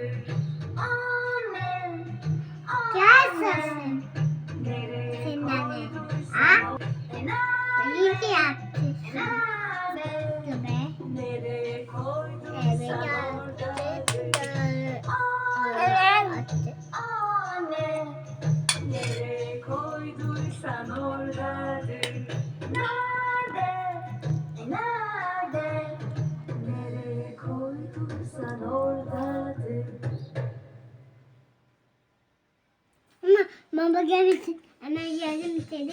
Anne, Gel anne. sesin. Nereye Senin anne. Ha? İyi ki yaptın. Nerede? Tabii. Baba gelmesin. Hemen geldim seni.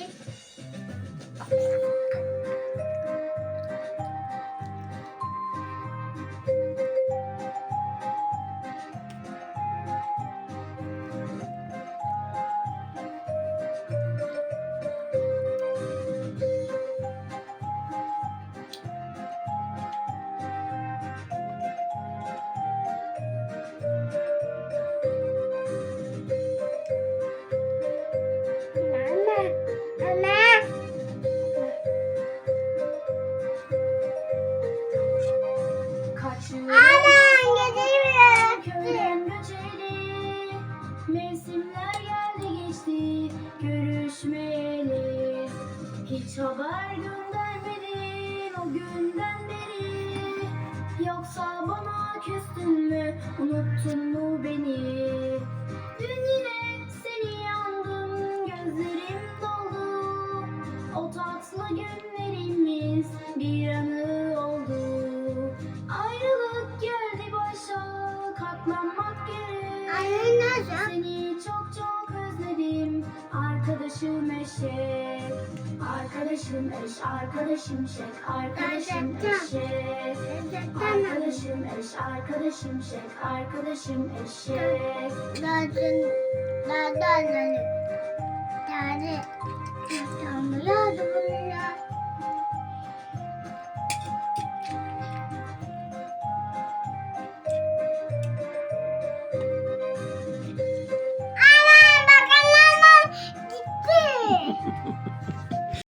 Haber göndermedin O günden beri. Yoksa bana küstün mü Unuttun mu beni? Dün yine seni yandım Gözlerim doldu. O tatlı günlerimiz Bir anı oldu. Ayrılık geldi başa katlanmak gerek. Seni çok çok özledim arkadaşım eşek. Arkadaşım eş, arkadaşım şek, arkadaşım eşek. Arkadaşım eş, arkadaşım şek, arkadaşım eşek. Dördün. Dördün.